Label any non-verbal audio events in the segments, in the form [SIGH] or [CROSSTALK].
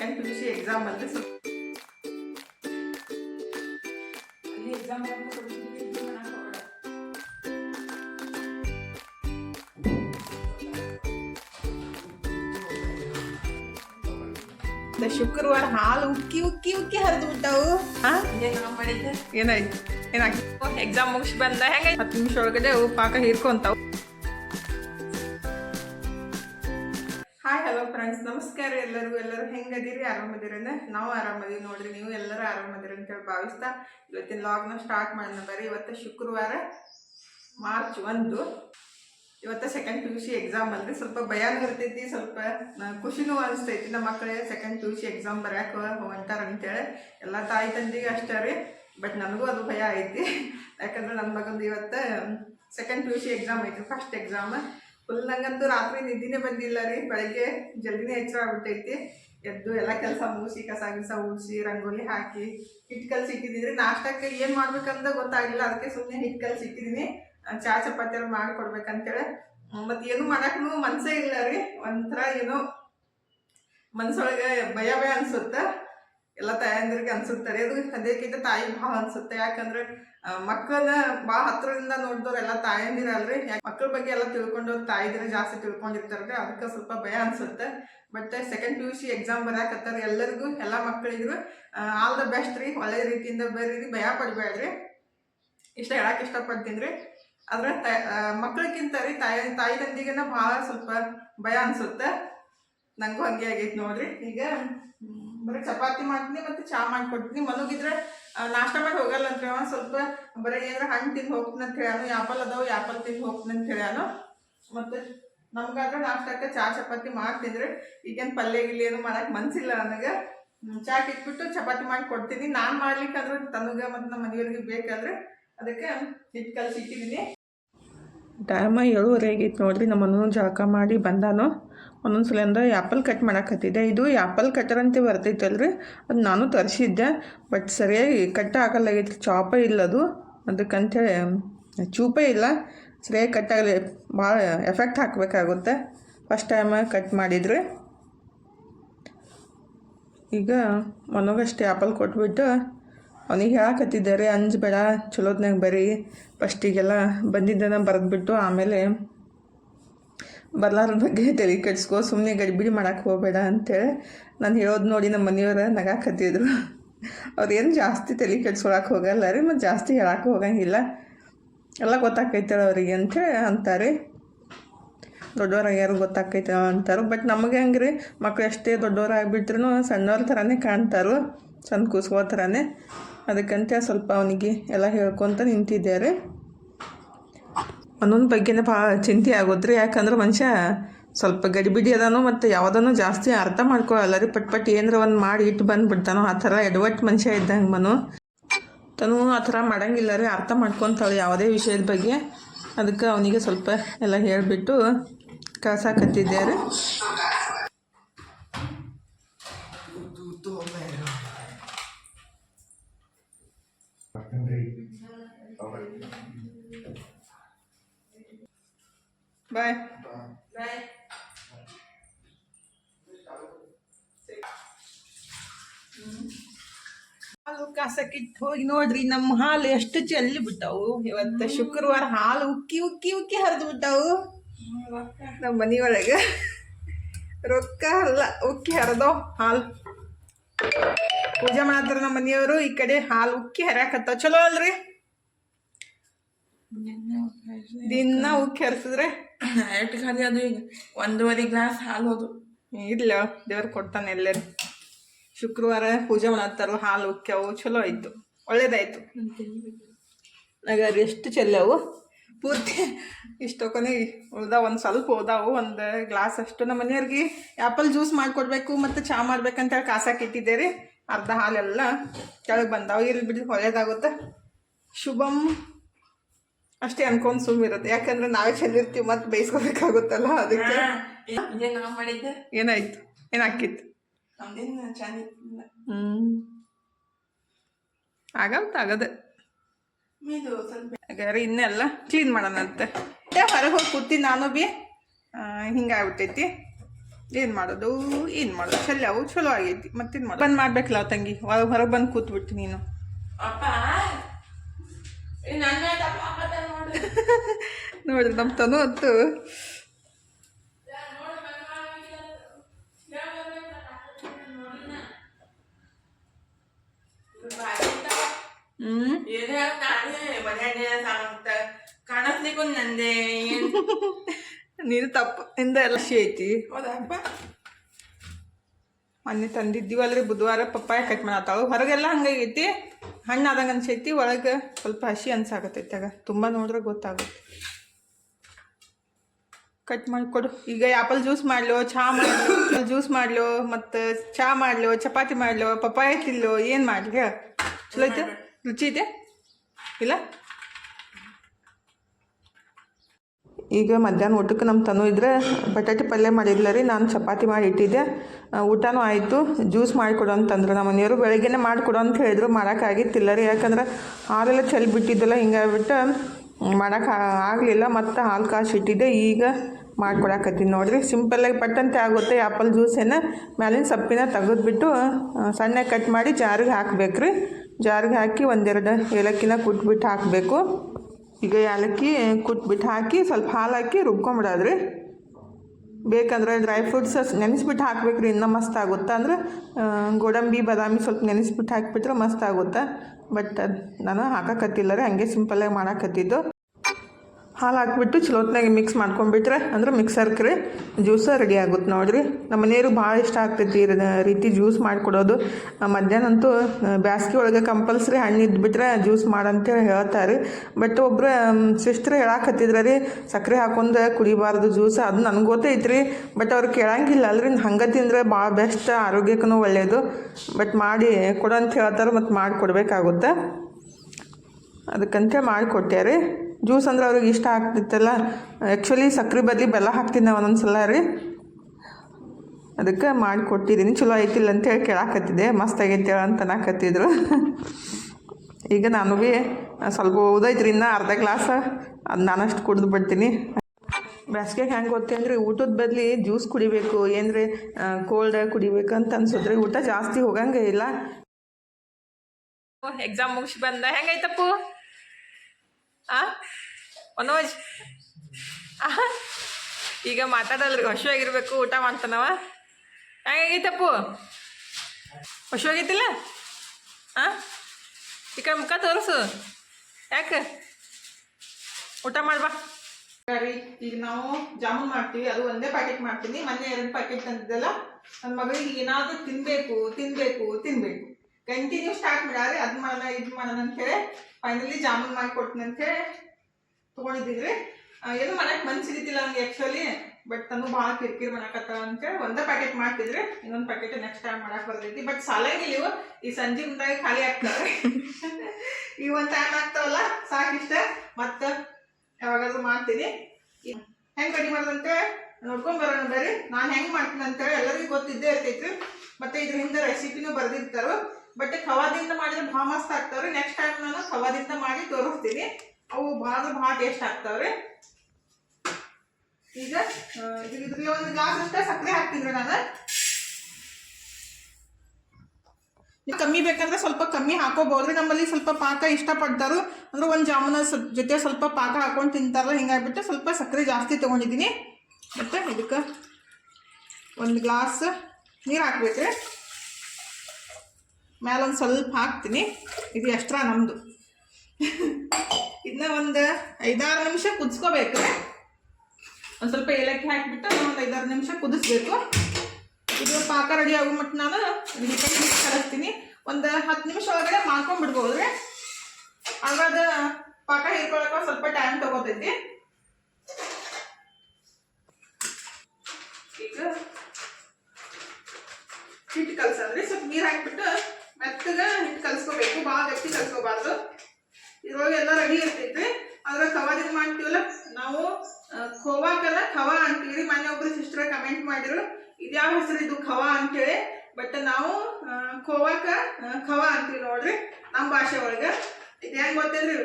Second P U C exam ಅಲ್ಲಿ ಶುಕ್ರವಾರ ಹಾಲು ಉಕ್ಕಿ ಉಕ್ಕಿ ಉಕ್ಕಿ ಹರಿದು ಬಿಟ್ಟವು ಏನಾಯ್ತು ಏನಾಗಿ ಎಕ್ಸಾಮ್ ಮುಗಿಸಿ ಬಂದ ಹೆಂಗ ಹತ್ತು ನಿಮಿಷ ಒಳಗಡೆ ಪಾಕ ಹೀರ್ಕೊಂತಾವು ಆರಾಮದಿರಂದ ನಾವು ಆರಾಮದೀವಿ ನೋಡ್ರಿ, ನೀವು ಎಲ್ಲರೂ ಆರಾಮದಿರಿ ಅಂತೇಳಿ ಭಾವಿಸ್ತಾ ಇವತ್ತಿನ ಲಾಗ್ನ ಸ್ಟಾರ್ಟ್ ಮಾಡೋಣ ಬರ್ರಿ. ಇವತ್ತು ಶುಕ್ರವಾರ ಮಾರ್ಚ್ ಒಂದು. ಇವತ್ತು second P U C exam ಅಲ್ರಿ. ಸ್ವಲ್ಪ ಭಯಾನು ಇರ್ತೈತಿ ಸ್ವಲ್ಪ ಖುಷಿನೂ ಅನಿಸ್ತೈತಿ. ನಮ್ಮ ಮಕ್ಕಳಿಗೆ second P U C exam ಬರ್ಯಾಕ ಹೊಂಟಾರ ಅಂತೇಳಿ ಎಲ್ಲ ತಾಯಿ ತಂದಿಗೆ ಅಷ್ಟೇ ರೀ. ಬಟ್ ನನಗೂ ಅದು ಭಯ ಐತಿ. ಯಾಕಂದ್ರೆ ನನ್ನ ಮಗಂದು ಇವತ್ತು second P U C exam ಐತಿ ಫಸ್ಟ್ ಎಕ್ಸಾಮ್ ಫುಲ್ ನಂಗಂತೂ ರಾತ್ರಿ ನಿದ್ದಿನೇ ಬಂದಿಲ್ಲ ರೀ. ಬೆಳಗ್ಗೆ ಜಲ್ದಿನೇ ಎಚ್ಚರ ಆಗ್ಬಿಟ್ಟೈತಿ. ಎದ್ದು ಎಲ್ಲ ಕೆಲಸ ಮುಗಿಸಿ ಕಸ ಗಿಸ ಉಳಿಸಿ ರಂಗೋಲಿ ಹಾಕಿ ಹಿಟ್ಟು ಕಲ್ಸಿ ಇಟ್ಟಿದ್ದೀನಿ ನಾಷ್ಟಕ್ಕೆ ಏನು ಮಾಡ್ಬೇಕಂತ ಗೊತ್ತಾಗಿಲ್ಲ ಅದಕ್ಕೆ ಸುಮ್ಮನೆ ಹಿಟ್ಟು ಸಿಕ್ಕಿದ್ದೀನಿ ಇಟ್ಟಿದ್ದೀನಿ ಆ, ಚಾ ಚಪಾತಿ ಎಲ್ಲ ಮಾಡಿಕೊಡ್ಬೇಕಂತೇಳಿ. ಮತ್ತು ಏನು ಮಾಡೋಕ್ಕೂ ಮನಸ್ಸೇ ಇಲ್ಲ ರೀ. ಒಂಥರ ಏನೋ ಮನಸ್ಸೊಳಗೆ ಭಯ ಭಯ ಅನ್ಸುತ್ತೆ. ಎಲ್ಲ ತಾಯಂದ್ರಿಗೆ ಅನಿಸುತ್ತೆ ರೀ. ಅದು ಅದಕ್ಕಿಂತ ತಾಯಿ ಭಾವ ಅನ್ಸುತ್ತೆ. ಯಾಕಂದ್ರೆ ಮಕ್ಕಳನ್ನ ಭಾಳ ಹತ್ರದಿಂದ ನೋಡಿದವ್ರೆಲ್ಲ ತಾಯಂದಿರಲ್ರಿ. ಮಕ್ಕಳ ಬಗ್ಗೆ ಎಲ್ಲ ತಿಳ್ಕೊಂಡು ತಾಯಿದ್ರೆ ಜಾಸ್ತಿ ತಿಳ್ಕೊಂಡಿರ್ತಾರ್ರಿ ಅದಕ್ಕೆ ಸ್ವಲ್ಪ ಭಯ ಅನ್ಸುತ್ತೆ. But second P U C exam ಬರಾಕತ್ತಾರ ಎಲ್ಲರಿಗೂ, ಎಲ್ಲ ಮಕ್ಕಳಿಗೂ. ಆಲ್ ದ ಬೆಸ್ಟ್ ರೀ. ಒಳ್ಳೆ ರೀತಿಯಿಂದ ಬರೀರಿ ಭಯ ಪಡಬೇಡ್ರಿ. ಇಷ್ಟ ಹೇಳಕ್ಕೆ ಇಷ್ಟಪಡ್ತೀನಿ ರೀ. ಆದ್ರೆ ಮಕ್ಕಳಕ್ಕಿಂತ ರೀ ತಾಯಿ ತಾಯಿ ತಂದಿಗೆನ ಭಾಳ ಸ್ವಲ್ಪ ಭಯ ಅನ್ಸುತ್ತೆ. ನಂಗೂ ಹಂಗೆ ಆಗೈತೆ ನೋಡ್ರಿ. ಈಗ ಬರೀ ಚಪಾತಿ ಮಾಡ್ತೀನಿ ಮತ್ತೆ ಚಾ ಮಾಡ್ಕೊಡ್ತೀನಿ. ಮನಗಿದ್ರೆ ನಾಷ್ಟ ಮಾಡಿ ಹೋಗಲ್ಲ ಅಂತ ಹೇಳ ಸ್ವಲ್ಪ ಬರೀ ಏನಾರ ಹಣ್ಣು ತಿಂದು ಹೋಗ್ತೀನಿ ಅಂತ ಹೇಳ್ಯಾನು ಆ್ಯಪಲ್ ಅದಾವ ಆ್ಯಪಲ್ ತಿಂದು ಹೋಗ್ತೀನಿ ಅಂತ ಹೇಳ್ಯಾನು ಮತ್ತೆ ನಮ್ಗಾದ್ರೆ ನಾಷ್ಟಕ್ಕೆ ಚಾ ಚಪಾತಿ ಮಾಡ್ತಿದ್ರೆ. ಈಗೇನು ಪಲ್ಯ ಗಿಲ್ಯ ಏನು ಮಾಡಕ್ಕೆ ಮನಸ್ಸಿಲ್ಲ ನನಗೆ. ಚಾಕ್ ಇಟ್ಬಿಟ್ಟು ಚಪಾತಿ ಮಾಡಿ ಕೊಡ್ತೀನಿ. ನಾನು ಮಾಡ್ಲಿಕ್ಕಂದ್ರೆ ತನಗೆ ಮತ್ತು ನಮ್ಮ ಮನೆಯವ್ರಿಗೆ ಬೇಕಾದ್ರೆ ಅದಕ್ಕೆ ಹಿಟ್ಟು ಕಲಸಿ ಇಟ್ಟಿದ್ದೀನಿ ಟೈಮ ಏಳುವರೆ ಆಗಿತ್ತು ನೋಡ್ರಿ ನಮ್ಮನ್ನು ಮನೂ ಜಳಕ ಮಾಡಿ ಬಂದಾನು. ಒಂದೊಂದು ಸಲ ಅಂದ್ರೆ ಆ್ಯಪಲ್ ಕಟ್ ಮಾಡಕತ್ತಿದ್ದೆ ಇದು ಆ್ಯಪಲ್ ಕಟರ್ ಅಂತ ರೀ ಅದು ನಾನು ತರಿಸಿದ್ದೆ. ಬಟ್ ಸರಿಯಾಗಿ ಕಟ್ ಆಗಲ್ಲಾಗೈತಿ ಚಾಪ ಇಲ್ಲ ಅದು. ಅದಕ್ಕಂಥೇಳಿ ಚೂಪೇ ಇಲ್ಲ. ಸರಿಯಾಗಿ ಕಟ್ ಆಗಲಿ ಭಾಳ ಎಫೆಕ್ಟ್ ಹಾಕಬೇಕಾಗುತ್ತೆ. ಫಸ್ಟ್ ಟೈಮ್ ಕಟ್ ಮಾಡಿದ್ರೆ. ಈಗ ಮನೋಗಷ್ಟೇ ಆ್ಯಪಲ್ ಕೊಟ್ಬಿಟ್ಟು, ಅವನಿಗೆ ಹೇಳಕತ್ತಿದ್ದಾರೆ ಅಂಜಬೇಡ ಚಲೋದ್ನಾಗ ಬರೀ. ಫಸ್ಟಿಗೆಲ್ಲ ಬಂದಿದ್ದನ್ನು ಬರೆದ್ಬಿಟ್ಟು, ಆಮೇಲೆ ಬರ್ಲಾರ ಬಗ್ಗೆ ತಲೆ ಕೆಡ್ಸ್ಕೊ ಸುಮ್ಮನೆ ಗಡಿಬಿಡಿ ಮಾಡಕ್ಕೆ ಹೋಗಬೇಡ ಅಂತೇಳಿ ನಾನು ಹೇಳೋದು ನೋಡಿ ನಮ್ಮ ಮನೆಯವ್ರು ನಗಾಕತ್ತಿದ್ರು. ಅವ್ರೇನು ಜಾಸ್ತಿ ತಲೆ ಕೆಡ್ಸ್ಕೊಳಕ್ಕೆ ಹೋಗಲ್ಲ ರೀ, ಮತ್ತು ಜಾಸ್ತಿ ಹೇಳಕ್ಕೆ ಹೋಗಂಗಿಲ್ಲ. ಎಲ್ಲ ಗೊತ್ತಾಕೈತಲ್ಲ ಅವರಿಗೆ ಅಂತೇಳಿ ಅಂತಾರೆ. ದೊಡ್ಡವ್ರಾಗ್ಯಾರು ಗೊತ್ತಾಕೈತೆ ಅಂತಾರೆ. ಬಟ್ ನಮಗೆ ಹಂಗೆ ರೀ ಮಕ್ಳು ಎಷ್ಟೇ ದೊಡ್ಡವ್ರು ಆಗಿಬಿಟ್ರು ಸಣ್ಣವ್ರ ಥರನೇ ಕಾಣ್ತಾರೋ, ಸಣ್ಣ ಕೂಸ್ಕೋ ಥರನೇ ಅದಕ್ಕಂತೆ ಸ್ವಲ್ಪ ಅವನಿಗೆ ಎಲ್ಲ ಹೇಳ್ಕೊತ ನಿಂತಿದ್ದಾರೆ. ಒಂದೊಂದು ಬಗ್ಗೆನೇ ಭಾಳ ಚಿಂತೆ ಆಗೋದ್ರಿ. ಯಾಕಂದ್ರೆ ಮನುಷ್ಯ ಸ್ವಲ್ಪ ಗಡಿಬಿಡಿ ಅದಾನೋ ಮತ್ತು ಯಾವುದನ್ನು ಜಾಸ್ತಿ ಅರ್ಥ ಮಾಡ್ಕೊಳ್ಳಲ್ಲ ರೀ. ಪಟ್ ಪಟ್ ಏನರ ಒಂದು ಮಾಡಿ ಇಟ್ಟು ಬಂದುಬಿಡ್ತಾನೋ ಆ ಥರ ಎಡವಟ್ಟು ಮನುಷ್ಯ ಇದ್ದಂಗೆ ಮನು ತನು ಆ ಥರ ಮಾಡಂಗಿಲ್ಲ ರೀ. ಅರ್ಥ ಮಾಡ್ಕೊತಾಳೆ ಯಾವುದೇ ವಿಷಯದ ಬಗ್ಗೆ. ಅದಕ್ಕೆ ಅವನಿಗೆ ಸ್ವಲ್ಪ ಎಲ್ಲ ಹೇಳಿಬಿಟ್ಟು ಕಳ್ಸಾಕತ್ತಿದ್ದೆ ರೀ. ಬಾಯ್ ಹಾಲು ಕಾಸಕ್ಕಿಟ್ಟು ಹೋಗಿ ನೋಡ್ರಿ ನಮ್ಮ ಹಾಲು ಎಷ್ಟು ಚೆಲ್ಲಿ ಬಿಟ್ಟಾವು. ಇವತ್ತು ಶುಕ್ರವಾರ ಹಾಲು ಉಕ್ಕಿ ಉಕ್ಕಿ ಉಕ್ಕಿ ಹರಿದು ಬಿಟ್ಟಾವು. ನಮ್ಮ ಮನೆಯೊಳಗೆ. ರೊಕ್ಕ ಅಲ್ಲ ಉಕ್ಕಿ ಹರಿದೋ ಹಾಲು. ಪೂಜೆ ಮಾಡ್ತಾರ ನಮ್ಮ ಮನೆಯವರು ಈ ಕಡೆ ಹಾಲು ಉಕ್ಕಿ ಹರಿಯಾಕತ್ತಾವ. ಚಲೋ ಅಲ್ರಿ? ದಿನ ಉಕ್ಕಿ ಹರಿಸಿದ್ರೆ [LAUGHS] ಎಷ್ಟು ಖಾಲಿ ಅದು ಈಗ ಒಂದೂವರೆ ಗ್ಲಾಸ್ ಹಾಲು ಹೋದು ಇಲ್ಲ ದೇವ್ರು ಕೊಡ್ತಾನೆ ಎಲ್ಲರೂ. ಶುಕ್ರವಾರ ಪೂಜೆ ಮಾಡ್ತಾರು ಹಾಲು ಉಕ್ಕ್ಯಾವು ಚಲೋ ಆಯ್ತು. ಒಳ್ಳೇದಾಯ್ತು. ಆಗ ಎಷ್ಟು ಚೆಲ್ಲವು ಪೂರ್ತಿ ಇಷ್ಟೊಕ್ಕನೆ ಉಳ್ದಾವ ಒಂದು ಸ್ವಲ್ಪ ಹೋದಾವು ಒಂದು ಗ್ಲಾಸ್ ಅಷ್ಟು. ನಮ್ಮ ಮನೆಯವ್ರಿಗೆ ಆ್ಯಪಲ್ ಜ್ಯೂಸ್ ಮಾಡಿಕೊಡ್ಬೇಕು ಮತ್ತು ಚಹಾ ಮಾಡ್ಬೇಕಂತೇಳಿ ಕಾಸಕ್ಕೆ ಇಟ್ಟಿದ್ದೆ ರೀ ಅರ್ಧ ಹಾಲೆಲ್ಲ ಕೆಳಗೆ ಬಂದಾವು. ಇಲ್ಲಿ ಬಿಡಿ ಒಳ್ಳೇದಾಗುತ್ತೆ. ಶುಭಂ. ಅಷ್ಟೇ ಅನ್ಕೊಂಡು ಇರತ್ತೆ ಯಾಕಂದ್ರೆ ನಾವೇ ಚೆಲ್ಲಿರ್ತೀವಿ ಮತ್ತೆ ಬೇಯಿಸ್ಕೋಬೇಕಾಗುತ್ತಲ್ಲ ಅದಕ್ಕೆ. ಏನಾಯ್ತು? ಏನಾಕಿತ್ತು ಹ್ಞೂ ಆಗಂತ ಆಗದೆ. ಹಾಗಾದ್ರೆ ಇನ್ನೆಲ್ಲ ಕ್ಲೀನ್ ಮಾಡೋಣಂತೆ. ಹೊರಗೆ ಹೋಗಿ ಕೂತಿ ನಾನು ಬಿ ಹಿಂಗಾಗ್ಬಿಟ್ಟೈತಿ ಏನು ಮಾಡೋದು? ಏನು ಮಾಡೋದು? ಚಲ್ಯಾವು ಚಲೋ ಆಗೈತಿ. ಮತ್ತೇನು ಮಾಡೋದು? ಬಂದ್ ಮಾಡ್ಬೇಕಲ್ಲ ತಂಗಿ. ಹೊರಗೆ ಹೊರಗೆ ಬಂದು ಕೂತ್ಬಿಟ್ಟು ನೀನು. ನೋಡ್ರಿ ನಮ್ಮ ತನು ಅಂತೂ. ನಾನೇ ತಪ್ಪು ಇಂದ ಎಲ್ಲ ಶಿ ಐತಿ. ಮೊನ್ನೆ ತಂದಿದ್ದೀವಲ್ರಿ ಬುಧವಾರ ಪಪ್ಪಾಯ ಕಟ್ ಮಾಡತ್ತಾಳು. ಹೊರಗೆಲ್ಲ ಹಂಗಾಗೈತಿ. ಹಣ್ಣು ಆದಂಗೆ ಅನ್ಸೈತಿ ಒಳಗೆ ಸ್ವಲ್ಪ ಹಸಿ ಅನ್ಸಾಕತ್ತೈತಿ ಆಗ ತುಂಬ ನೋಡಿದ್ರೆ ಗೊತ್ತಾಗುತ್ತೆ. ಕಟ್ ಮಾಡಿಕೊಡು ಈಗ ಆ್ಯಪಲ್ ಜ್ಯೂಸ್ ಮಾಡ್ಲೋ ಚಹಾ ಮಾಡ್ಲೋ ಜ್ಯೂಸ್ ಮಾಡ್ಲೋ ಮತ್ತು ಚಹಾ ಮಾಡ್ಲೋ ಚಪಾತಿ ಮಾಡ್ಲೋ ಪಪ್ಪಾಯ ತಿಲ್ಲೋ ಏನು ಮಾಡಲಿ ಚಲೋ ಐತೆ? ರುಚಿ ಇದೆ ಇಲ್ಲ? ಈಗ ಮಧ್ಯಾಹ್ನ ಊಟಕ್ಕೆ ನಮ್ಮ ತನು ಇದ್ರೆ ಬಟಾಟೆ ಪಲ್ಯ ಮಾಡಿದ್ಲ ರೀ, ನಾನು ಚಪಾತಿ ಮಾಡಿ ಇಟ್ಟಿದ್ದೆ. ಊಟನೂ ಆಯಿತು, ಜ್ಯೂಸ್ ಮಾಡಿಕೊಡು ಅಂತಂದ್ರು ನಮ್ಮ ಮನೆಯವರು. ಬೆಳಗ್ಗೆನೇ ಮಾಡಿಕೊಡು ಅಂತ ಹೇಳಿದ್ರು ಮಾಡೋಕ್ಕಾಗಿತ್ತಿಲ್ಲ ರೀ. ಯಾಕಂದ್ರೆ ಹಾಲೆಲ್ಲ ಚೆಲ್ಲಿ ಬಿಟ್ಟಿದ್ದಲ್ಲ ಹಿಂಗಾಗ್ಬಿಟ್ಟು ಮಾಡೋಕೆ ಆಗಲಿಲ್ಲ, ಮತ್ತು ಹಾಲು ಕಾಸು ಇಟ್ಟಿದ್ದೆ. ಈಗ ಮಾಡ್ಕೊಡಕತ್ತೀನಿ ನೋಡಿರಿ. ಸಿಂಪಲ್ಲಾಗಿ ಪಟ್ಟಂತೆ ಆಗುತ್ತೆ ಆ್ಯಪಲ್ ಜ್ಯೂಸೇನ ಮ್ಯಾಲಿನ ಸೊಪ್ಪಿನ ತೆಗೆದ್ಬಿಟ್ಟು ಸಣ್ಣ ಕಟ್ ಮಾಡಿ ಜಾರಿಗೆ ಹಾಕಬೇಕ್ರಿ ಜಾರಿಗೆ ಹಾಕಿ ಒಂದೆರಡು ಏಲಕ್ಕಿನ ಕುಟ್ಬಿಟ್ಟು ಹಾಕಬೇಕು. ಈಗ ಏಲಕ್ಕಿ ಕುಟ್ಬಿಟ್ಟು ಹಾಕಿ ಸ್ವಲ್ಪ ಹಾಲು ಹಾಕಿ ರುಬ್ಕೊಂಬಿಡೋದ್ರಿ. ಬೇಕಂದ್ರೆ ಡ್ರೈ ಫ್ರೂಟ್ಸ್ ನೆನೆಸ್ಬಿಟ್ಟು ಹಾಕ್ಬೇಕ್ರಿ, ಇನ್ನೂ ಮಸ್ತ್ ಆಗುತ್ತೆ? ಅಂದ್ರೆ ಗೋಡಂಬಿ, ಬಾದಾಮಿ ಸ್ವಲ್ಪ ನೆನೆಸ್ಬಿಟ್ಟು ಹಾಕಿಬಿಟ್ರೆ ಮಸ್ತ್ ಆಗುತ್ತೆ? ಬಟ್ ನಾನು ಹಾಕಕತ್ತಿಲ್ಲ ರೀ, ಹಂಗೆ ಸಿಂಪಲ್ಲಾಗಿ ಮಾಡಾಕತ್ತಿದ್ದು. ಹಾಲು ಹಾಕ್ಬಿಟ್ಟು ಚಲೋತ್ನಾಗೆ ಮಿಕ್ಸ್ ಮಾಡ್ಕೊಂಡ್ಬಿಟ್ರೆ ಅಂದ್ರೆ ಮಿಕ್ಸರ್ ರೀ ಜ್ಯೂಸ ರೆಡಿ ಆಗುತ್ತೆ ನೋಡಿರಿ. ನಮ್ಮ ಮನೆಯವ್ರಿಗೆ ಭಾಳ ಇಷ್ಟ ಆಗ್ತೈತಿ ರೀತಿ ಜ್ಯೂಸ್ ಮಾಡಿಕೊಡೋದು. ಮಧ್ಯಾಹ್ನ ಅಂತೂ ಬ್ಯಾಸ್ಗೆ ಒಳಗೆ ಕಂಪಲ್ಸರಿ ಹಣ್ಣು ಇದ್ಬಿಟ್ರೆ ಜ್ಯೂಸ್ ಮಾಡಂತೇಳಿ ಹೇಳ್ತಾರೆ. ಬಟ್ ಒಬ್ರು ಸಿಸ್ಟ್ರ್ ಹೇಳಾಕತ್ತಿದ್ರೆ ರೀ ಸಕ್ಕರೆ ಹಾಕೊಂಡು ಕುಡಿಬಾರ್ದು ಜ್ಯೂಸ್ ಅದು ನನಗೆ ಗೊತ್ತೈತೆ ರೀ ಬಟ್ ಅವ್ರು ಕೇಳಂಗಿಲ್ಲ ಅಲ್ರಿ ಹಂಗೆ ತಿಂದರೆ ಭಾಳ ಬೆಸ್ಟ್ ಆರೋಗ್ಯಕ್ಕೂ ಒಳ್ಳೆಯದು ಬಟ್ ಮಾಡಿ, ಕೊಡು ಅಂತ ಹೇಳ್ತಾರೆ ಮತ್ತು ಮಾಡಿ ಕೊಡಬೇಕಾಗುತ್ತೆ. ಮಾಡಿಕೊಟ್ಟೆ ಮಾಡಿಕೊಟ್ಟ್ಯಾರಿ ಜ್ಯೂಸ್ ಅಂದ್ರೆ ಅವ್ರಿಗೆ ಇಷ್ಟ ಆಗ್ತಿತ್ತಲ್ಲ. ಆ್ಯಕ್ಚುಲಿ ಸಕ್ರೆ ಬದಲಿ ಬೆಲ್ಲ ಹಾಕ್ತೀನಿ ಒಂದೊಂದು ಸಲ ರೀ. ಅದಕ್ಕೆ ಮಾಡಿಕೊಟ್ಟಿದ್ದೀನಿ ಚಲೋ ಐತಿಲ್ಲ ಅಂತೇಳಿ ಕೇಳಾಕತ್ತಿದ್ದೆ. ಮಸ್ತ್ ಆಗೈತೆ ಅಂತ ಅನ್ನಕತ್ತಿದ್ರು. ಈಗ ನಾನು ಭೀ ಸ್ವಲ್ಪ ಓದೈತ್ರಿ ಇನ್ನೂ ಅರ್ಧ ಗ್ಲಾಸ್ ಅದು ನಾನಷ್ಟು ಕುಡಿದು ಬಿಡ್ತೀನಿ. ಬ್ಯಾಸ್ಗೆಗೆ ಹೆಂಗೆ ಗೊತ್ತೇ ಅಂದ್ರೆ ಊಟದ ಬದಲಿ ಜ್ಯೂಸ್ ಕುಡಿಬೇಕು, ಏನ್ರಿ? ಕೋಲ್ಡ್ ಕುಡಿಬೇಕು ಅಂತ ಅನ್ಸುತ್ತೆ ಊಟ ಜಾಸ್ತಿ ಹೋಗಂಗೆ ಇಲ್ಲ. ಎಕ್ಸಾಮ್ ಮುಗಿಸಿ ಬಂದ. ಹೆಂಗೈತಪ್ಪು? ಆ? ಮನೋಜ್. ಈಗ ಮಾತಾಡಲ್ರಿ ಹಸುವಾಗಿರ್ಬೇಕು ಊಟ ಮಾಡ್ತಾನವ. ಹೆಂಗಾಗೈತಪ್ಪು ಹಸುವಾಗೈತಿಲ್ಲ ಆ? ಈ ಕಡೆ ಮುಖ ತೋರಿಸು. ಯಾಕೆ? ಊಟ ಮಾಡ್ಬಾ ರೀ ಈಗ ನಾವು ಜಾಮೂನ್ ಮಾಡ್ತೀವಿ, ಅದು ಒಂದೇ ಪ್ಯಾಕೆಟ್ ಮಾಡ್ತೀನಿ. ಮೊನ್ನೆ ಎರಡು ಪ್ಯಾಕೆಟ್ ತಂದಿದ್ದಲ್ಲ. ನನ್ನ ಮಗಳಿಗೆ ಏನಾದರೂ ತಿನ್ಬೇಕು ತಿನ್ಬೇಕು ತಿನ್ಬೇಕು. ಕಂಟಿನ್ಯೂ ಸ್ಟಾರ್ಟ್ ಮಾಡಿ, ಅದು ಮಾಡೋಣ, ಇದು ಮಾಡೋಣ ಅಂತೇಳಿ ಫೈನಲಿ ಜಾಮೂನ್ ಮಾಡಿ ಕೊಡ್ತೀನಿ ಅಂತೇಳಿ ತೊಗೊಂಡಿದ್ದೀವಿ. ಏನು ಮಾಡಕ್ ಮನ್ಸು ಸಿಗುತ್ತಿಲ್ಲ ನಂಗೆ ಆ್ಯಕ್ಚುಲಿ ಬಟ್ ತನು ಭಾಳ ಕಿರಿಕಿರಿ ಮಾಡಕತ್ತಾಳ ಅಂತೇಳಿ ಒಂದೇ ಪ್ಯಾಕೆಟ್ ಮಾಡ್ತಿದ್ರೆ ಇನ್ನೊಂದು ಪ್ಯಾಕೆಟ್ ನೆಕ್ಸ್ಟ್ ಟೈಮ್ ಮಾಡಕ್ ಬರ್ತೈತಿ. ಬಟ್ ಸಾಲಂಗಿಲ್ಲ ಇವು ಈ ಸಂಜೆ ಮುಂದಾಗ ಖಾಲಿ ಆಗ್ತಾರೆ ಈ ಒಂದು ಟೈಮ್ ಆಗ್ತಾವಲ್ಲ, ಸಾಕಿಷ್ಟ. ಮತ್ತೆ ಯಾವಾಗಾದ್ರೂ ಮಾಡ್ತೀನಿ. ಹೆಂಗೆ ರೆಡಿ ಮಾಡೋದಂತೆ ನೋಡ್ಕೊಂಡ್ ಬರೋಣ ಬರ್ರಿ. ನಾನು ಹೆಂಗೆ ಮಾಡ್ತೀನಿ ಅಂತೇಳಿ ಎಲ್ಲರಿಗೂ ಗೊತ್ತಿದ್ದೇ ಇರ್ತೈತಿ. ಮತ್ತೆ ಇದ್ರ ಹಿಂದೆ ರೆಸಿಪಿನೂ ಬರ್ದಿರ್ತಾರೋ. ಬಟ್ ಖವಾದಿಂದ ಮಾಡಿದ್ರೆ ಭಾಳ ಮಸ್ತ್ ಆಗ್ತಾವ್ರಿ. ನೆಕ್ಸ್ಟ್ ಟೈಮ್ ನಾನು ಖವಾದಿಂದ ಮಾಡಿ ತೋರಿಸ್ತೀನಿ. ಅವು ಭಾಳ ಭಾಳ ಟೇಸ್ಟ್ ಆಗ್ತಾವ್ರಿ. ಈಗ ಇದ್ರಿಗೆ ಒಂದು ಗ್ಲಾಸ್ ಅಷ್ಟ ಸಕ್ಕರೆ ಹಾಕ್ತೀನಿ ನಾನು. ಕಮ್ಮಿ ಬೇಕಂದ್ರೆ ಸ್ವಲ್ಪ ಕಮ್ಮಿ ಹಾಕೋಬಹುದ್ರಿ ನಮ್ಮಲ್ಲಿ ಸ್ವಲ್ಪ ಪಾಕ ಇಷ್ಟಪಡ್ತಾರು ಅಂದ್ರೆ ಒಂದು ಜಾಮೂನ ಜೊತೆ ಸ್ವಲ್ಪ ಪಾಕ ಹಾಕೊಂಡು ತಿಂತಾರಲ್ಲ, ಹಿಂಗಾಗ್ಬಿಟ್ಟು ಸ್ವಲ್ಪ ಸಕ್ಕರೆ ಜಾಸ್ತಿ ತಗೊಂಡಿದ್ದೀನಿ. ಮತ್ತು ಇದಕ್ಕೆ ಒಂದು ಗ್ಲಾಸ್ ನೀರು ಹಾಕ್ಬೇಕ್ರಿ. ಮ್ಯಾಲೊಂದು ಸ್ವಲ್ಪ ಹಾಕ್ತೀನಿ. ಇದು ಎಕ್ಸ್ಟ್ರಾ ನಮ್ಮದು ಇದನ್ನ ಒಂದು ಐದಾರು ನಿಮಿಷ ಕುದಿಸ್ಕೋಬೇಕು. ಒಂದು ಸ್ವಲ್ಪ ಏಲಕ್ಕಿ ಹಾಕಿಬಿಟ್ಟು ಒಂದು ಐದಾರು ನಿಮಿಷ ಕುದಿಸ್ಬೇಕು. ಇದು ಪಾಕ ರೆಡಿ ಆಗೋ ಮಟ್ಟ ನಾನು ಕಲಿಸ್ತೀನಿ ಒಂದು ಹತ್ತು ನಿಮಿಷ ಒಳಗಡೆ ಮಾಡ್ಕೊಂಡ್ಬಿಡ್ಬೋದ್ರಿ? ಆಗಾದ ಪಾಕ ಹೀರ್ಕೊಳಕ ಸ್ವಲ್ಪ ಟೈಮ್ ತಗೋತೈತಿ. ಈಗ ಹಿಟ್ಟು ಕಲಸಲ್ರಿ ಸ್ವಲ್ಪ ನೀರು ಹಾಕ್ಬಿಟ್ಟು ಮೆತ್ತಗ ಹಿಟ್ಟು ಕಲ್ಸ್ಕೋಬೇಕು, ಭಾಳ ಗಟ್ಟಿ ಕಲ್ಸ್ಕೋಬಾರ್ದು. ಇದ್ರೊಳಗೆ ಎಲ್ಲ ರೆಡಿ ಇರ್ತೈತಿ ಅದ್ರ ಖವಾದಿಂದ ಮಾಡ್ತೀವಲ್ಲ, ನಾವು ಖೋವಾಕಲ್ಲ ಖವಾ ಅಂತೀವಿ. ಮೊನ್ನೆ ಒಬ್ರು ಸಿಸ್ಟರ್ ಕಮೆಂಟ್ ಮಾಡಿದ್ರು, ಇದ್ಯಾವ ಹೆಸರು ಇದು ಖವಾ ಅಂತೇಳಿ. ಬಟ್ ನಾವು ಖೋವಾಕ ಖವಾ ಅಂತೀವಿ ನೋಡ್ರಿ ನಮ್ಮ ಭಾಷೆ ಒಳಗೆ. ಇದು ಹೆಂಗ್ ಗೊತ್ತೇನ್ರಿ?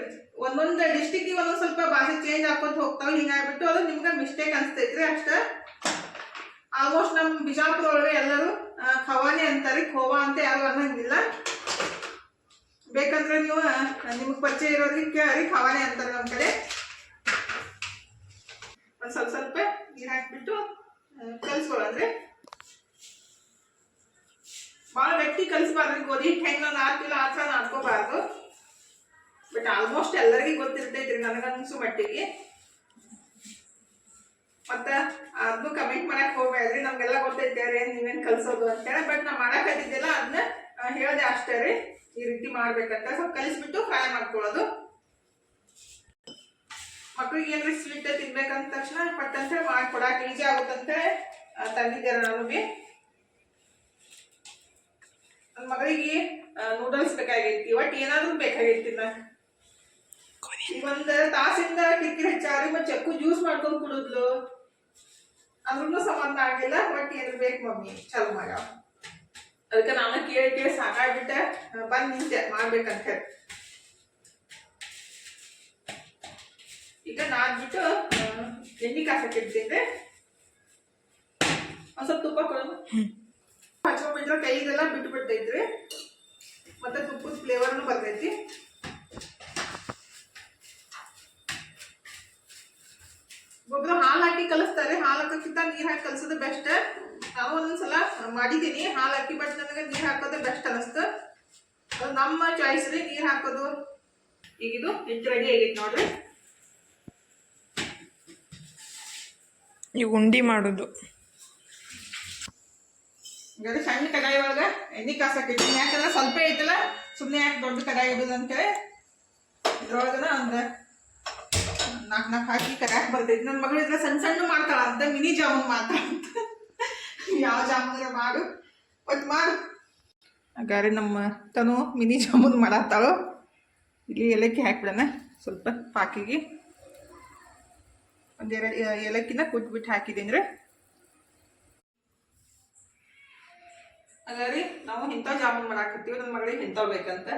ಒಂದೊಂದು ಡಿಸ್ಟಿಕ್ ಒಂದೊಂದು ಸ್ವಲ್ಪ ಭಾಷೆ ಚೇಂಜ್ ಹಾಕೋತ ಹೋಗ್ತಾವ ಹಿಂಗಾಗ್ಬಿಟ್ಟು ಅದು ನಿಮ್ಗೆ ಮಿಸ್ಟೇಕ್ ಅನ್ಸ್ತೈತ್ರಿ ಅಷ್ಟ. ಆಲ್ಮೋಸ್ಟ್ ನಮ್ಮ ಬಿಜಾಪುರ ಒಳಗೆ ಎಲ್ಲರೂ ಖವಾನಿ ಅಂತಾರೆ ಖೋವಾ ಅಂತ ಯಾರು ಅನ್ನಂಗಿಲ್ಲ. ಬೇಕಂದ್ರೆ ನೀವು ನಿಮ್ಗೆ ಪರಿಚಯ ಇರೋರಿಗೆ ಕೇಳಿ ಖವಾನಿ ಅಂತಾರೆ ನಮ್ಮ ಕಡೆ. ಒಂದು ಸ್ವಲ್ಪ ಸ್ವಲ್ಪ ನೀರು ಹಾಕ್ಬಿಟ್ಟು ಕಲಿಸ್ಕೊಳ್ಳೋದ್ರಿ ಭಾಳ ಗಟ್ಟಿ ಕಲಿಸ್ಬಾರ್ದು ಗೋಧಿ ಹಿಟ್ಟು ಹೆಂಗೆ ಆರು ಆ ಥರ ನಾದ್ಕೋಬಾರ್ದು ಬಟ್ ಆಲ್ಮೋಸ್ಟ್ ಎಲ್ಲರಿಗೂ ಗೊತ್ತಿರ್ತೈತ್ರಿ ನನಗನ್ಸು ಮಟ್ಟಿಗೆ. ಮತ್ತ ಅದು ಕಮೆಂಟ್ ಮಾಡಕ್ ಹೋಗ್ಬೇಡ್ರಿ ನೀವೇನ್ ಕಲ್ಸೋದು ಅಂತೇಳಿ ಬಟ್ ನಾ ಮಾಡಕತ್ತಿದ್ದಿಲ್ಲ ಅದನ್ನ ಹೇಳದೆ ಅಷ್ಟೇ ರೀ. ಈ ರೀತಿ ಮಾಡ್ಬೇಕಂತ. ಸ್ವಲ್ಪ ಕಲಿಸ್ಬಿಟ್ಟು ಫ್ರೈ ಮಾಡ್ಕೊಳ್ಳೋದು. ಮಕ್ಳಿಗೆ ಏನ್ರಿ ಸ್ವೀಟ್ ತಿನ್ಬೇಕಂದ ತಕ್ಷಣ ಪಟ್ ಅಂತ ಹೇಳಿ ಮಾಡ್ಕೊಡಕ್ ಈಜಿ ಆಗುತ್ತಂತೇಳಿ ತಂದಿದ್ದೇನೆ ನಾನು ಬಿ ನನ್ನ ಮಗಳಿಗೆ ನೂಡಲ್ಸ್ ಬೇಕಾಗೈತಿ ಒಟ್ ಏನಾದ್ರೂ ಬೇಕಾಗೈತಿ ನಾ ಈಗ ಒಂದ್ ತಾಸಿಂದ ಕಿರಿಕಿರಿ ಹೆಚ್ಚಾರಿ ಮತ್ತೆ ಚಕ್ಕು ಜ್ಯೂಸ್ ಮಾಡ್ಕೊಂಡು ಕುಡಿದ್ಲು. ಅಂದ್ರೂ ಸಮಾಧಾನ ಆಗಿಲ್ಲ ಬಟ್ ಏನ್ ಬೇಕು ಮಮ್ಮಿ? ಚಲೋ ಮಾಡ್ಯಾವ ಅದಕ್ಕೆ ನಾನು ಕೇಳಿ ಕೇಳಿ ಸಾಕಾಗ್ಬಿಟ್ಟೆ. ಬಂದು ನಿಂತೆ ಮಾಡ್ಬೇಕಂತ. ಹೇಳಿ ಈಗ ನಾದ್ಬಿಟ್ಟು ಎಣ್ಣೆ ಕಾಸಕ್ಕೆ ಇಡ್ತೀನಿ ಒಂದ್ ಸ್ವಲ್ಪ ತುಪ್ಪ ಕೊಡೋದು ಹಚ್ಕೊಂಡ್ಬಿಟ್ರೆ ಕೈಗೆಲ್ಲ ಬಿಟ್ಟು ಬಿಡ್ತೈತ್ರಿ ಮತ್ತೆ ತುಪ್ಪದ ಫ್ಲೇವರ್ನು ಬರ್ತೈತಿ. ಒಬ್ರು ಹಾಲು ಹಾಕಿ ಕಲಿಸ್ತಾರೆ. ಹಾಲು ಹಾಕೋಕ್ಕಿಂತ ನೀರು ಹಾಕಿ ಕಲಿಸೋದು ಬೆಸ್ಟ್ ನಾವು ಒಂದೊಂದ್ಸಲ ಮಾಡಿದ್ದೀನಿ ಹಾಲು ಹಾಕಿ ಬಟ್ ನನಗೆ ನೀರು ಹಾಕೋದೇ ಬೆಸ್ಟ್ ಅನಿಸ್ತು ಅದು ನಮ್ಮ ಚಾಯ್ಸ್ ರೀ ನೀರು ಹಾಕೋದು. ಈಗ ಇದು ಹೆಚ್ಚು ರೆಡಿ ಆಗೈತೆ ನೋಡ್ರಿ. ಈಗ ಉಂಡಿ ಮಾಡೋದು. ಈಗ ಅದು ಸಣ್ಣ ಕಡಾಯಿ ಒಳಗೆ ಎಣ್ಣೆ ಕಾಸಕ್ಕೆ ಇಟ್ಟಿನಿ ಯಾಕಂದ್ರೆ ಸ್ವಲ್ಪ ಐತಲ್ಲ ಸುಮ್ಮನೆ ಯಾಕೆ ದೊಡ್ಡ ಕಡಾಯಿ ಇಡೋದು ಅಂತೇಳಿ. ಇದ್ರೊಳಗನ ಒಂದು ನಾಲ್ಕು ನಾಲ್ಕು ಹಾಕಿ ಕರ್ಯಾಕ್ ಬರ್ತೈತಿ ನನ್ನ ಮಗಳು ಇದ್ರೆ ಸಣ್ಣ ಸಣ್ಣ ಮಾಡ್ತಾಳ ಅಂತ ಮಿನಿ ಜಾಮೂನ್ ಮಾಡ್ತಾಳ ಯಾವ ಜಾಮೂನ್ ಮಾಡು. ಒಟ್ಟು ಮಾಡು. ಹಾಗಾದ್ರೆ ನಮ್ಮ ತನು ಮಿನಿ ಜಾಮೂನ್ ಮಾಡತ್ತಾಳು. ಇಲ್ಲಿ ಏಲಕ್ಕಿ ಹಾಕ್ಬಿಡೋಣ, ಸ್ವಲ್ಪ ಪಾಕಿಗೆ. ಒಂದೆರಡು ಏಲಕ್ಕಿನ ಕುಟ್ಬಿಟ್ಟು ಹಾಕಿದ್ದೀನಿ ರೀ ಹಾಗಾದ್ರೆ ನಾವು ಇಂಥ ಜಾಮೂನ್ ಮಾಡಾಕತ್ತೀವಿ ನನ್ನ ಮಗಳಿಗೆ ಇಂಥವ್ ಬೇಕಂತ.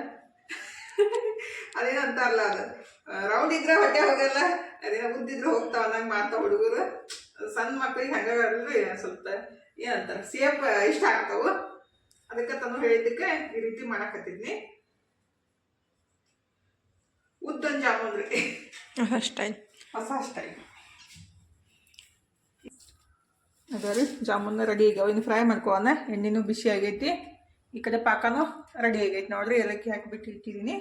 [LAUGHS] ಅದೇನೋ ಅಂತಾರಲ್ಲ ಅದು. ರೌಂಡ್ ಇದ್ರೆ ಹೊಟ್ಟೆ ಹೋಗಲ್ಲ ಅದೇನೋ ಉದ್ದಿದ್ರೆ ಹೋಗ್ತಾವ ಅನ್ನಂಗೆ ಮಾಡ್ತಾವ ಹುಡುಗರು. ಸಣ್ಣ ಮಕ್ಳಿಗೆ ಹಂಗಾಗಲ್ರಿ ಸ್ವಲ್ಪ ಏನಂತಾರೆ ಸೇಫ್ ಇಷ್ಟ ಆಗ್ತಾವು. ಅದಕ್ಕೆ ತಾನು ಹೇಳಿದ್ದಕ್ಕೆ ಈ ರೀತಿ ಮಾಡಕತ್ತಿದ್ನಿ. ಉದ್ದನ್ ಜಾಮೂನ್ ರೀ. ಹೊಸ ಹೊಸ ಅಷ್ಟಾಯ್ತು ಅದ ರೀ ಜಾಮೂನ್ ರೆಡಿ ಈಗ. ಇನ್ನು ಫ್ರೈ ಮಾಡ್ಕೋಣ ಎಣ್ಣೆನೂ ಬಿಸಿ ಆಗೈತಿ. ಈ ಕಡೆ ಪಾಕನೂ ರೆಡಿ ಆಗೈತೆ. ನೋಡ್ರಿ ಏಲಕ್ಕಿ ಹಾಕಿಬಿಟ್ಟು ಇಟ್ಟಿದ್ದೀನಿ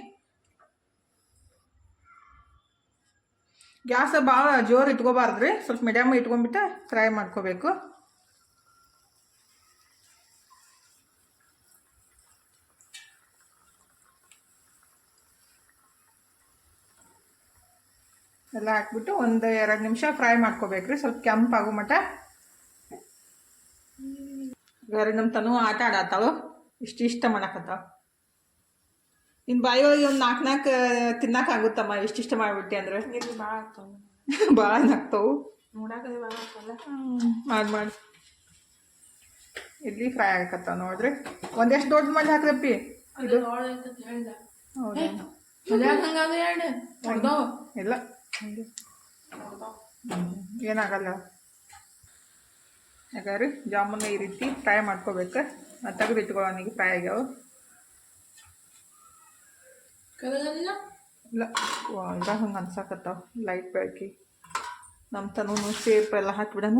ಗ್ಯಾಸ್ ಭಾಳ ಜೋರು ಇಟ್ಕೋಬಾರ್ದ್ರಿ. ಸ್ವಲ್ಪ ಮೀಡಿಯಮ್ ಇಟ್ಕೊಂಡ್ಬಿಟ್ಟು ಫ್ರೈ ಮಾಡ್ಕೋಬೇಕು. ಎಲ್ಲ ಹಾಕ್ಬಿಟ್ಟು ಒಂದು ಎರಡು ನಿಮಿಷ ಫ್ರೈ ಮಾಡ್ಕೋಬೇಕ್ರಿ. ಸ್ವಲ್ಪ ಕೆಂಪಾಗೋ ಮಟ್ಟ ನಮ್ಮ ತನು ಆಟ ಆಡತ್ತಾಳು. ಇಷ್ಟ ಇಷ್ಟ ಮಾಡಕತ್ತಾವ ಇನ್ನು ಬಾಯಿ ಒಳಗೆ ಒಂದು ನಾಲ್ಕು ನಾಲ್ಕು ತಿನ್ನಕ್ಕಾಗುತ್ತಮ್ಮ ಆಗುತ್ತಮ್ಮ ಇಷ್ಟ ಇಷ್ಟ ಮಾಡಿಬಿಟ್ಟೆ ಅಂದ್ರೆ? ಭಾಳ ಆಗ್ತಲ್ಲ ಮಾಡಿ ಮಾಡಿ. ಇಲ್ಲಿ ಫ್ರೈ ಆಗಕತ್ತಾವ ನೋಡ್ರಿ ಒಂದೆಷ್ಟು ದೊಡ್ಡ ಮಾಡಿ ಹಾಕ್ರಪ್ಪಿ ಇದು? ಇಲ್ಲ. ಏನಾಗಲ್ಲ. ಯಾಕಂದ್ರೆ ಜಾಮೂನ್ ಈ ರೀತಿ ಫ್ರೈ ಮಾಡ್ಕೋಬೇಕು. ತೆಗೆದು ಇಟ್ಕೊಳ್ಳೋನಿಗೆ ಫ್ರೈ ಆಗ್ಯಾವ ಇಲ್ಲ. ವಾ ಇದ ಹಂಗೆ ಅನ್ಸಾಕತ್ತಾವ. ಲೈಟ್ ಬೆಳಕಿ. ನಮ್ಮ ತನೂ ಸೇಪ್ ಎಲ್ಲ ಹಾಕ್ಬಿಡಣ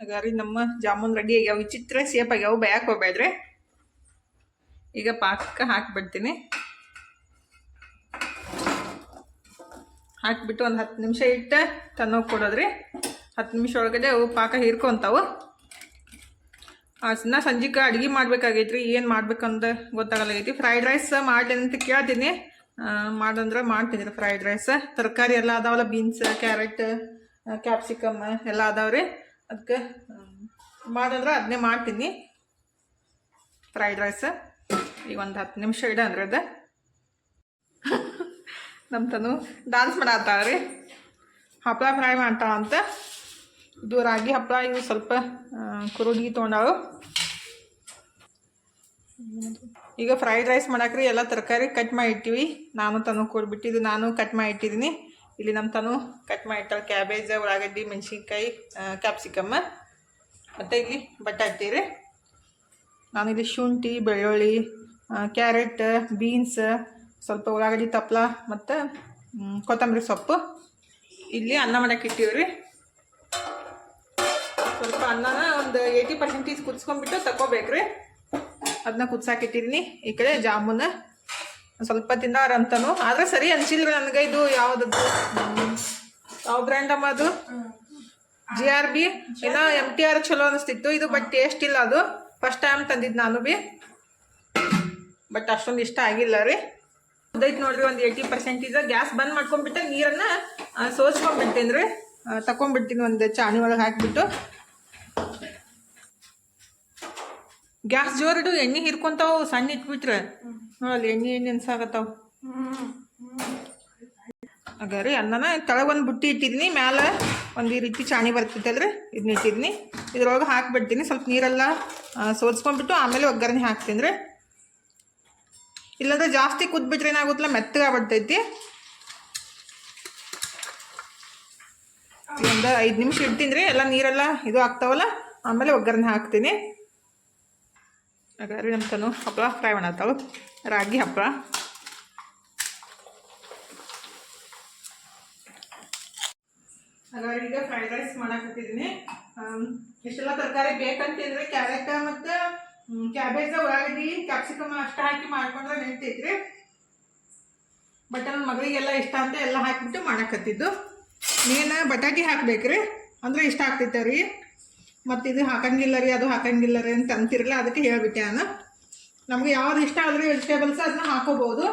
ಹಾಗಾರಿ ನಮ್ಮ ಜಾಮೂನ್ ರೆಡಿ ಆಗ್ಯಾವ. ವಿಚಿತ್ರ ಸೇಪ್ ಆಗ್ಯಾವ. ಬೇಯಕ್ಕೆ ಹೋಗ್ಬೇಡ್ರಿ. ಈಗ ಪಾಕ ಹಾಕಿಬಿಡ್ತೀನಿ. ಹಾಕಿಬಿಟ್ಟು ಒಂದು ಹತ್ತು ನಿಮಿಷ ಇಟ್ಟು ತನ್ನೋಗಿ ಕೊಡೋದ್ರಿ. ಹತ್ತು ನಿಮಿಷ ಒಳಗಡೆ ಅವು ಪಾಕ ಹೀರ್ಕೊಂತಾವು. ನಾ ಸಂಜೆಗೆ ಅಡುಗೆ ಮಾಡ್ಬೇಕಾಗೈತ್ರಿ, ಏನು ಮಾಡ್ಬೇಕಂತ ಗೊತ್ತಾಗಲಾಗೈತಿ. ಫ್ರೈಡ್ ರೈಸ್ ಮಾಡಲಿ ಅಂತ ಕೇಳ್ತೀನಿ. ಮಾಡಂದ್ರೆ ಮಾಡ್ತೀನಿ ಫ್ರೈಡ್ ರೈಸ್ ತರಕಾರಿ ಎಲ್ಲ ಅದಾವಲ್ಲ ಬೀನ್ಸ್ ಕ್ಯಾರೆಟ್ ಕ್ಯಾಪ್ಸಿಕಮ್ ಎಲ್ಲ ಅದಾವ್ರಿ. ಅದಕ್ಕೆ ಮಾಡಂದ್ರೆ ಅದನ್ನೇ ಮಾಡ್ತೀನಿ. ಫ್ರೈಡ್ ರೈಸ್ ಈಗ ಒಂದು ಹತ್ತು ನಿಮಿಷ ಇಡ ಅಂದ್ರೆ ಅದು. [LAUGHS] ನಮ್ಮ ತನು ಡಾನ್ಸ್ ಮಾಡತ್ತಾಳ್ರಿ ಹಪ್ಪಳ ಫ್ರೈ ಮಾಡ್ತಾಳ ಅಂತ ಇದು ರಾಗಿ ಹಪ್ಪಳ ಇವು ಸ್ವಲ್ಪ ಕುರುಗಿ ತೊಗೊಂಡಾಳು. ಈಗ ಫ್ರೈಡ್ ರೈಸ್ ಮಾಡಾಕ್ರಿ, ಎಲ್ಲ ತರಕಾರಿ ಕಟ್ ಮಾಡಿ ಇಟ್ಟಿವಿ ನಾನು ತನು ಕೊಡ್ಬಿಟ್ಟಿದ್ದು ನಾನು ಕಟ್ ಮಾಡಿ ಇಟ್ಟಿದ್ದೀನಿ ಇಲ್ಲಿ ನಮ್ಮ ತನು ಕಟ್ ಮಾಡಿಟ್ಟಾಳೆ ಕ್ಯಾಬೇಜ್ ಉಳ್ಳಾಗಡ್ಡಿ, ಮೆಣಸಿನ್ಕಾಯಿ ಕ್ಯಾಪ್ಸಿಕಮ್ಮ ಮತ್ತು ಇಲ್ಲಿ ಬಟಾಟಿ ರೀ. ಇಲ್ಲಿ ಶುಂಠಿ, ಬೆಳ್ಳುಳ್ಳಿ ಕ್ಯಾರೆಟ್ ಬೀನ್ಸ್ ಸ್ವಲ್ಪ ಉಳ್ಳಾಗಡ್ಡಿ ತಪ್ಪಲ ಮತ್ತು ಕೊತ್ತಂಬರಿ ಸೊಪ್ಪು. ಇಲ್ಲಿ ಅನ್ನ ಮಾಡಕ್ಕೆ ಇಟ್ಟಿವ್ರಿ. ಸ್ವಲ್ಪ ಅನ್ನನ ಒಂದು ಏಯ್ಟಿ ಪರ್ಸೆಂಟೇಜ್ ಕುದಿಸ್ಕೊಂಡ್ಬಿಟ್ಟು ತಗೋಬೇಕ್ರಿ ಅದನ್ನ ಕುದ್ಸಾಕಿಟ್ಟಿದ್ದೀನಿ ಈ ಕಡೆ ಜಾಮೂನ್ ಸ್ವಲ್ಪ ತಿಂದಾರ ಅಂತನು ಆದ್ರೆ ಸರಿ ಅನ್ಸಿಲ್ರಿ ನನಗೆ ಇದು ಯಾವ್ದದ್ದು ಯಾವ ಬ್ರ್ಯಾಂಡ್ ಅಮ್ಮ ಅದು? ಜಿ ಆರ್ ಬಿ ಏನೋ ಎಂ ಟಿ ಆರ್ ಚಲೋ ಅನಿಸ್ತಿತ್ತು. ಇದು ಬಟ್ ಟೇಸ್ಟ್ ಇಲ್ಲ ಅದು. ಫಸ್ಟ್ ಟೈಮ್ ತಂದಿದ್ದು ನಾನು ಬಿ. ಬಟ್ ಅಷ್ಟೊಂದು ಇಷ್ಟ ಆಗಿಲ್ಲ ರೀ. ಅದೈತೆ ನೋಡ್ರಿ ಒಂದು ಏಯ್ಟಿ ಪರ್ಸೆಂಟೇಜ್ ಗ್ಯಾಸ್ ಬಂದ್ ಮಾಡ್ಕೊಂಡ್ಬಿಟ್ಟು, ನೀರನ್ನು ಸೋಸ್ಕೊಂಡ್ಬಿಡ್ತೀನಿ ರೀ ತಕೊಂಡ್ಬಿಡ್ತೀನಿ ಒಂದು ಚಾಣಿ ಒಳಗೆ ಹಾಕಿಬಿಟ್ಟು. ಗ್ಯಾಸ್ ಜೋರಿಡು, ಎಣ್ಣೆ ಹಿರ್ಕೊಂತಾವು, ಸಣ್ಣ ಇಟ್ಬಿಟ್ರೆ. ಅಲ್ಲಿ ಎಣ್ಣೆ ಎಣ್ಣೆ ಅನ್ಸಾಕತ್ತಾವ. ಆಗ ರೀ ಅನ್ನನ ಕೆಳಗೆ ಒಂದು ಬುಟ್ಟಿ ಇಟ್ಟಿದ್ದೀನಿ ಮ್ಯಾಲೆ ಒಂದು ಈ ರೀತಿ ಚಾಣಿ ಬರ್ತೈತಲ್ರಿ ಇದನ್ನ ಇಟ್ಟಿದ್ನಿ. ಇದ್ರೊಳಗೆ ಹಾಕ್ಬಿಡ್ತೀನಿ. ಸ್ವಲ್ಪ ನೀರೆಲ್ಲ ಸೋದಿಸ್ಕೊಂಡ್ಬಿಟ್ಟು ಆಮೇಲೆ ಒಗ್ಗರಣೆ ಹಾಕ್ತೀನಿ ರೀ. ಇಲ್ಲಾಂದ್ರೆ ಜಾಸ್ತಿ ಕುದ್ಬಿಟ್ರೆ ಏನಾಗುತ್ತಲ್ಲ ಮೆತ್ತಗಾಗ್ಬಿಡ್ತೈತಿ ಒಂದು ಐದು ನಿಮಿಷ ಇಡ್ತೀನಿ ರೀ. ಎಲ್ಲ ನೀರೆಲ್ಲ ಇದು ಆಗ್ತಾವಲ್ಲ, ಆಮೇಲೆ ಒಗ್ಗರಣೆ ಹಾಕ್ತೀನಿ. ಹಾಗಾದ್ರೆ ನಮ್ಮ ತನು. ಹಪ್ಪಳ ಫ್ರೈ ಮಾಡತ್ತಾಳು ರಾಗಿ ಹಪ್ಪಳ ಹಾಗಾದ್ರೆ ಈಗ ಫ್ರೈಡ್ ರೈಸ್ ಮಾಡಕತ್ತಿದ್ದೀನಿ ಇಷ್ಟೆಲ್ಲ ತರಕಾರಿ ಬೇಕಂತಿದ್ರೆ ಕ್ಯಾರೆಟ್ ಮತ್ತು ಕ್ಯಾಬೇಜ್ ಉಳ್ಳಾಗಡ್ಡಿ ಕ್ಯಾಪ್ಸಿಕಮ್ ಅಷ್ಟು ಹಾಕಿ ಮಾಡ್ಕೊಂಡ್ರೆ ನಿಂತೈತ್ರಿ ಬಟ್ ನನ್ನ ಮಗಳಿಗೆಲ್ಲ ಇಷ್ಟ ಅಂತ ಎಲ್ಲ ಹಾಕಿಬಿಟ್ಟು ಮಾಡಕತ್ತಿದ್ದು ಮೇನ್ ಬಟಾಟಿ ಹಾಕ್ಬೇಕ್ರಿ. ಅಂದರೆ ಇಷ್ಟ ಆಗ್ತೈತೆ ರೀ. ಮತ್ತು ಇದು ಹಾಕಂಗಿಲ್ಲ ರೀ ಅದು ಹಾಕಂಗಿಲ್ಲ ರೀ ಅಂತ ಅಂತಿರಲ್ಲ ಅದಕ್ಕೆ ಹೇಳಿಬಿಟ್ಟೆ ನಾನು ನಮಗೆ ಯಾವ್ದು ಇಷ್ಟ ಆದರೆ ವೆಜಿಟೇಬಲ್ಸ್ ಅದನ್ನ ಹಾಕೋಬೋದು.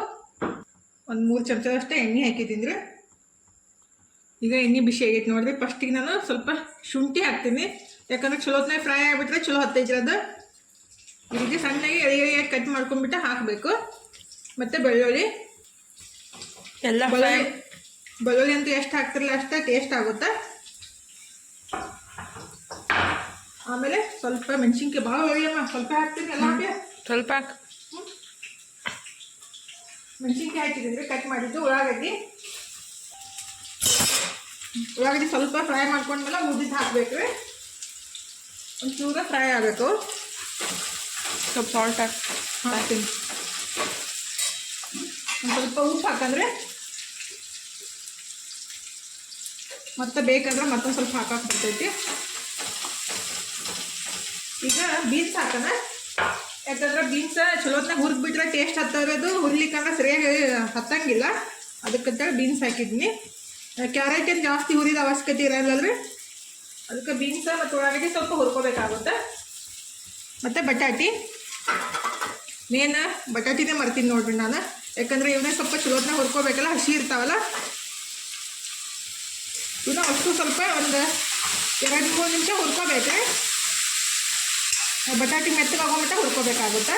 ಒಂದು ಮೂರು ಚಮಚದಷ್ಟು ಎಣ್ಣೆ ಹಾಕಿದ್ದೀನಿ ರೀ. ಈಗ ಎಣ್ಣೆ ಬಿಸಿ ಆಗೈತೆ ನೋಡಿರಿ. ಫಸ್ಟಿಗೆ ನಾನು ಸ್ವಲ್ಪ ಶುಂಠಿ ಹಾಕ್ತೀನಿ. ಯಾಕಂದ್ರೆ ಚಲೋತ್ನಾಗ ಫ್ರೈ ಆಗಿಬಿಟ್ರೆ ಚಲೋ ಹತ್ತೈತ್ರಿ ಅದು. ಈ ರೀತಿ ಸಣ್ಣಗೆ ಎಳೆ ಎಳೆಯಾಗಿ ಕಟ್ ಮಾಡ್ಕೊಂಡ್ಬಿಟ್ಟು ಹಾಕಬೇಕು. ಮತ್ತು ಬೆಳ್ಳುಳ್ಳಿ. ಎಲ್ಲ ಬೆಳ್ಳುಳ್ಳಿ ಬೆಳ್ಳುಳ್ಳಿ ಅಂತೂ ಎಷ್ಟು ಹಾಕ್ತಿರಲ್ಲ ಅಷ್ಟೇ ಟೇಸ್ಟ್ ಆಗುತ್ತೆ? ಆಮೇಲೆ ಸ್ವಲ್ಪ ಮೆಣಸಿನ್ಕಾಯಿ ಭಾಳ ಒಳ್ಳೆಯಮ್ಮ ಸ್ವಲ್ಪ ಹಾಕ್ತೀನಿ ಎಲ್ಲ ಹಾಕಿ ಸ್ವಲ್ಪ ಮೆಣಸಿನ್ಕಾಯಿ ಹಾಕಿದ್ದೀನಿ ಕಟ್ ಮಾಡಿದ್ದು ಉಳ್ಳಾಗಡ್ಡಿ ಉಳ್ಳಾಗಡ್ಡಿ ಸ್ವಲ್ಪ ಫ್ರೈ ಮಾಡ್ಕೊಂಡ್ಮೇಲೆ ಉದ್ದಿದ್ದು ಹಾಕ್ಬೇಕು ರೀ ಒಂಚೂರ ಫ್ರೈ ಆಗಬೇಕು ಸ್ವಲ್ಪ ಸಾಲ್ಟ್ ಹಾಕಿ ಹಾಕ್ತೀನಿ ಒಂದು ಸ್ವಲ್ಪ ಉಪ್ಪು ಹಾಕಂದ್ರೆ ಮತ್ತೆ ಬೇಕಂದ್ರೆ ಮತ್ತೊಂದು ಸ್ವಲ್ಪ ಹಾಕಕ್ಕೆ ಬರ್ತೈತಿ ಈಗ ಬೀನ್ಸ್ ಹಾಕೋಣ. ಯಾಕಂದ್ರೆ ಬೀನ್ಸ್ ಚಲೋತ್ನಾಗ ಹುರಿದ್ಬಿಟ್ರೆ ಟೇಸ್ಟ್ ಹತ್ತೋದು ಹುರ್ಲಿಕ್ಕಂದ್ರೆ ಸರಿಯಾಗಿ ಹತ್ತಂಗಿಲ್ಲ. ಅದಕ್ಕಂತೇಳಿ ಬೀನ್ಸ್ ಹಾಕಿದ್ನಿ. ಕ್ಯಾರೆಟ್ ಏನು ಜಾಸ್ತಿ ಹುರಿದ ಅವಶ್ಯಕತೆ ಇರಲ್ಲಲ್ರಿ? ಅದಕ್ಕೆ ಬೀನ್ಸ್ ಮತ್ತು ಉಳ್ಳಾಗಡ್ಡಿ ಸ್ವಲ್ಪ ಹುರ್ಕೋಬೇಕಾಗುತ್ತೆ. ಮತ್ತು ಬಟಾಟಿ. ಮೇನ್ ಬಟಾಟಿನೇ ಮರ್ತೀನಿ ನೋಡ್ರಿ ನಾನು. ಯಾಕಂದರೆ ಇವನ್ನೇ ಸ್ವಲ್ಪ ಚಲೋತ್ನಾಗ ಹುರ್ಕೋಬೇಕಲ್ಲ, ಹಸಿ ಇರ್ತಾವಲ್ಲ. ಇವನ್ನ ಅಷ್ಟು ಸ್ವಲ್ಪ ಒಂದು ಎರಡು ಮೂರು ನಿಮಿಷ ಹುರ್ಕೋಬೇಕ್ರಿ. ಬಟಾಟಿ ಮೆತ್ತಗಾಗೋಮಟ್ಟ ಹುರ್ಕೋಬೇಕಾಗುತ್ತೆ.